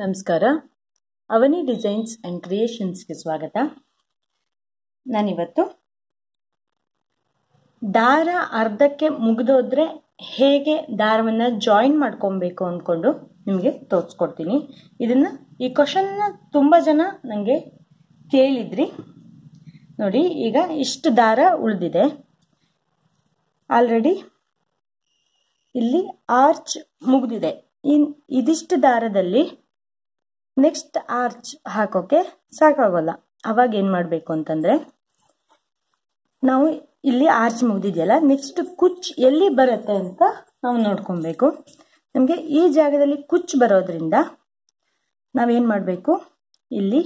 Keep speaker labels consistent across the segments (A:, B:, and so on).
A: ನಮಸ್ಕಾರ. ಅವನಿ designs and ಕ್ರಿಯೇಷನ್ಸ್ಗೆ ಸ್ವಾಗತ. ನಾನಿವತ್ತು ದಾರ ಅರ್ಧಕ್ಕೆ ಮುಗಿದೋದ್ರೆ ಹೇಗೆ ದಾರವನ್ನು ಜಾಯಿನ್ ಮಾಡ್ಕೊಬೇಕು ಅಂದ್ಕೊಂಡು ನಿಮಗೆ ತೋರಿಸ್ಕೊಡ್ತೀನಿ. ಇದನ್ನು ಈ ಕ್ವಶನ್ನ ತುಂಬ ಜನ ನನಗೆ ಕೇಳಿದ್ರಿ. ನೋಡಿ, ಈಗ ಇಷ್ಟು ದಾರ ಉಳಿದಿದೆ. ಆಲ್ರೆಡಿ ಇಲ್ಲಿ ಆರ್ಚ್ ಮುಗಿದಿದೆ. ಇನ್ ಇದಿಷ್ಟು ದಾರದಲ್ಲಿ ನೆಕ್ಸ್ಟ್ ಆರ್ಚ್ ಹಾಕೋಕ್ಕೆ ಸಾಕಾಗೋಲ್ಲ. ಅವಾಗ ಏನು ಮಾಡಬೇಕು ಅಂತಂದರೆ, ನಾವು ಇಲ್ಲಿ ಆರ್ಚ್ ಮುಗಿದಿದೆಯಲ್ಲ, ನೆಕ್ಸ್ಟ್ ಕುಚ್ ಎಲ್ಲಿ ಬರುತ್ತೆ ಅಂತ ನಾವು ನೋಡ್ಕೊಬೇಕು. ನಮಗೆ ಈ ಜಾಗದಲ್ಲಿ ಕುಚ್ ಬರೋದ್ರಿಂದ ನಾವೇನು ಮಾಡಬೇಕು? ಇಲ್ಲಿ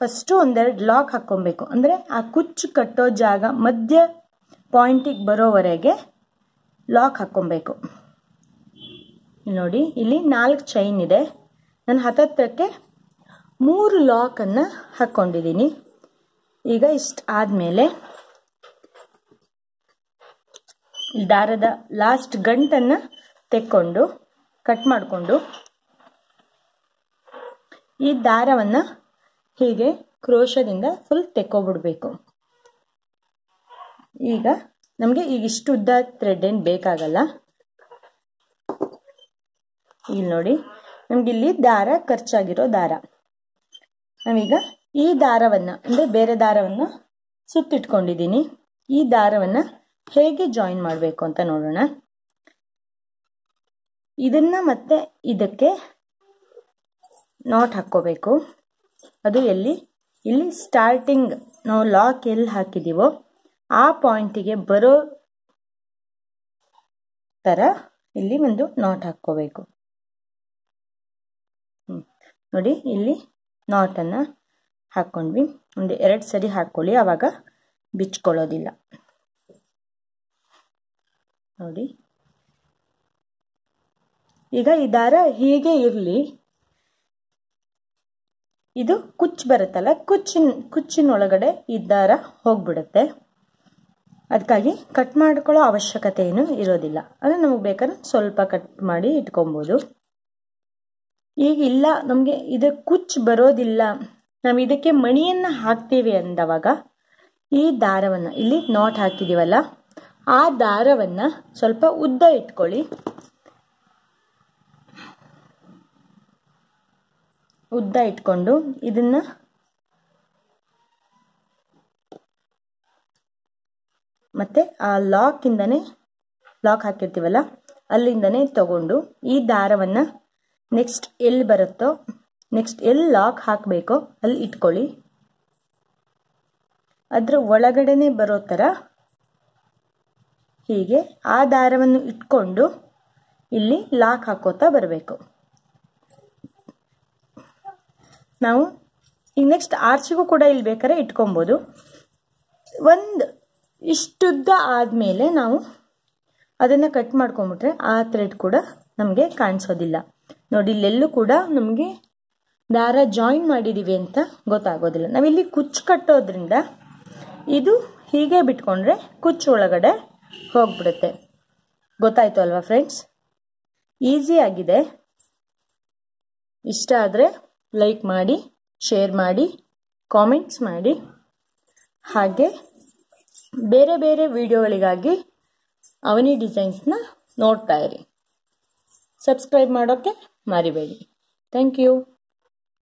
A: ಫಸ್ಟು ಒಂದೆರಡು ಲಾಕ್ ಹಾಕ್ಕೊಬೇಕು. ಅಂದರೆ ಆ ಕುಚ್ಚು ಕಟ್ಟೋ ಜಾಗ ಮಧ್ಯ ಪಾಯಿಂಟಿಗೆ ಬರೋವರೆಗೆ ಲಾಕ್ ಹಾಕ್ಕೊಬೇಕು. ನೋಡಿ, ಇಲ್ಲಿ ನಾಲ್ಕು ಚೈನ್ ಇದೆ. ನಾನು ಹತ್ತತ್ರಕ್ಕೆ ಮೂರು ಲಾಕನ್ನು ಹಾಕ್ಕೊಂಡಿದ್ದೀನಿ ಈಗ ಇಷ್ಟು ಆದಮೇಲೆ ದಾರದ ಲಾಸ್ಟ್ ಗಂಟನ್ನು ತೆಕ್ಕೊಂಡು ಕಟ್ ಮಾಡಿಕೊಂಡು ಈ ದಾರವನ್ನು ಹೀಗೆ ಕ್ರೋಶದಿಂದ ಫುಲ್ ತೆಕ್ಕೊಬಿಡ್ಬೇಕು. ಈಗ ನಮಗೆ ಈಗ ಇಷ್ಟು ಉದ್ದ ಥ್ರೆಡ್ ಏನು ಬೇಕಾಗಲ್ಲ. ಇಲ್ಲಿ ನೋಡಿ. ನಮಗಿಲ್ಲಿ ದಾರ ಖರ್ಚಾಗಿರೋ ದಾರ. ನಾವೀಗ ಈ ದಾರವನ್ನು, ಅಂದರೆ ಬೇರೆ ದಾರವನ್ನು ಸುತ್ತಿಟ್ಕೊಂಡಿದ್ದೀನಿ ಈ ದಾರವನ್ನು ಹೇಗೆ ಜಾಯಿನ್ ಮಾಡಬೇಕು ಅಂತ ನೋಡೋಣ. ಇದನ್ನು ಮತ್ತೆ ಇದಕ್ಕೆ ನಾಟ್ ಹಾಕ್ಕೋಬೇಕು. ಅದು ಎಲ್ಲಿ? ಇಲ್ಲಿ ಸ್ಟಾರ್ಟಿಂಗ್ ನಾವು ಲಾಕ್ ಎಲ್ಲಿ ಹಾಕಿದ್ದೀವೋ ಆ ಪಾಯಿಂಟಿಗೆ ಬರೋ ಥರ ಇಲ್ಲಿ ಒಂದು ನಾಟ್ ಹಾಕ್ಕೋಬೇಕು. ನೋಡಿ, ಇಲ್ಲಿ ನಾಟನ್ನು ಹಾಕ್ಕೊಂಡ್ವಿ ಒಂದು ಎರಡು ಸರಿ ಹಾಕ್ಕೊಳ್ಳಿ ಆವಾಗ ಬಿಚ್ಕೊಳ್ಳೋದಿಲ್ಲ. ನೋಡಿ. ಈಗ ಈ ದಾರ ಹೀಗೆ ಇರಲಿ. ಇದು ಕುಚ್ಚು ಬರುತ್ತಲ್ಲ ಕುಚ್ಚಿನ ಕುಚ್ಚಿನೊಳಗಡೆ ಈ ದಾರ ಹೋಗ್ಬಿಡುತ್ತೆ. ಅದಕ್ಕಾಗಿ ಕಟ್ ಮಾಡ್ಕೊಳ್ಳೋ ಅವಶ್ಯಕತೆ ಏನು ಇರೋದಿಲ್ಲ. ಅಂದರೆ ನಮಗೆ ಬೇಕಾದ್ರೆ ಸ್ವಲ್ಪ ಕಟ್ ಮಾಡಿ ಇಟ್ಕೊಬೋದು. ಈಗ ಇಲ್ಲ ನಮಗೆ ಇದು ಕುಚ್ಚು ಬರೋದಿಲ್ಲ. ನಾವು ಇದಕ್ಕೆ ಮಣಿಯನ್ನು ಹಾಕ್ತೀವಿ ಅಂದವಾಗ ಈ ದಾರವನ್ನು ಇಲ್ಲಿ ನಾಟ್ ಹಾಕಿದ್ದೀವಲ್ಲ ಆ ದಾರವನ್ನು ಸ್ವಲ್ಪ ಉದ್ದ ಇಟ್ಕೊಳ್ಳಿ. ಉದ್ದ ಇಟ್ಕೊಂಡು ಇದನ್ನು ಮತ್ತೆ ಆ ಲಾಕಿಂದನೇ ಲಾಕ್ ಹಾಕಿರ್ತೀವಲ್ಲ, ಅಲ್ಲಿಂದನೇ ತಗೊಂಡು ಈ ದಾರವನ್ನು ನೆಕ್ಸ್ಟ್ ಎಲ್ಲಿ ಬರುತ್ತೋ? ನೆಕ್ಸ್ಟ್ ಎಲ್ಲಿ ಲಾಕ್ ಹಾಕಬೇಕೋ. ಅಲ್ಲಿ ಇಟ್ಕೊಳ್ಳಿ. ಅದರ ಒಳಗಡೆನೆ ಬರೋ ಥರ ಹೀಗೆ ಆ ದಾರವನ್ನು ಇಟ್ಕೊಂಡು ಇಲ್ಲಿ ಲಾಕ್ ಹಾಕೋತಾ ಬರಬೇಕು. ನಾವು ಈಗ ನೆಕ್ಸ್ಟ್ ಆರ್ಚಿಗೂ ಕೂಡ ಇಲ್ಲಿ ಬೇಕಾದ್ರೆ ಇಟ್ಕೊಬೋದು. ಒಂದು ಇಷ್ಟುದ್ದ ಆದಮೇಲೆ ನಾವು ಅದನ್ನು ಕಟ್ ಮಾಡ್ಕೊಂಬಿಟ್ರೆ ಆ ಥ್ರೆಡ್ ಕೂಡ ನಮಗೆ ಕಾಣಿಸೋದಿಲ್ಲ. ನೋಡಿ, ಇಲ್ಲೆಲ್ಲೂ ಕೂಡ ನಮಗೆ ದಾರ ಜಾಯಿನ್ ಮಾಡಿದ್ದೀವಿ ಅಂತ ಗೊತ್ತಾಗೋದಿಲ್ಲ. ನಾವಿಲ್ಲಿ ಕುಚ್ಚು ಕಟ್ಟೋದ್ರಿಂದ ಇದು ಹೀಗೆ ಬಿಟ್ಕೊಂಡ್ರೆ ಕುಚ್ಚು ಒಳಗಡೆ ಹೋಗ್ಬಿಡುತ್ತೆ. ಗೊತ್ತಾಯ್ತು ಅಲ್ವಾ ಫ್ರೆಂಡ್ಸ್ ಈಸಿ ಆಗಿದೆ. ಇಷ್ಟ ಆದರೆ ಲೈಕ್ ಮಾಡಿ ಶೇರ್ ಮಾಡಿ ಕಾಮೆಂಟ್ಸ್ ಮಾಡಿ. ಹಾಗೆ ಬೇರೆ ಬೇರೆ ವಿಡಿಯೋಗಳಿಗಾಗಿ ಅವನಿ ಡಿಸೈನ್ಸ್ನ ನೋಡ್ತಾ ಇರಿ. ಸಬ್ಸ್ಕ್ರೈಬ್ ಮಾಡೋಕ್ಕೆ ಮರಿಬೇಡಿ. Thank you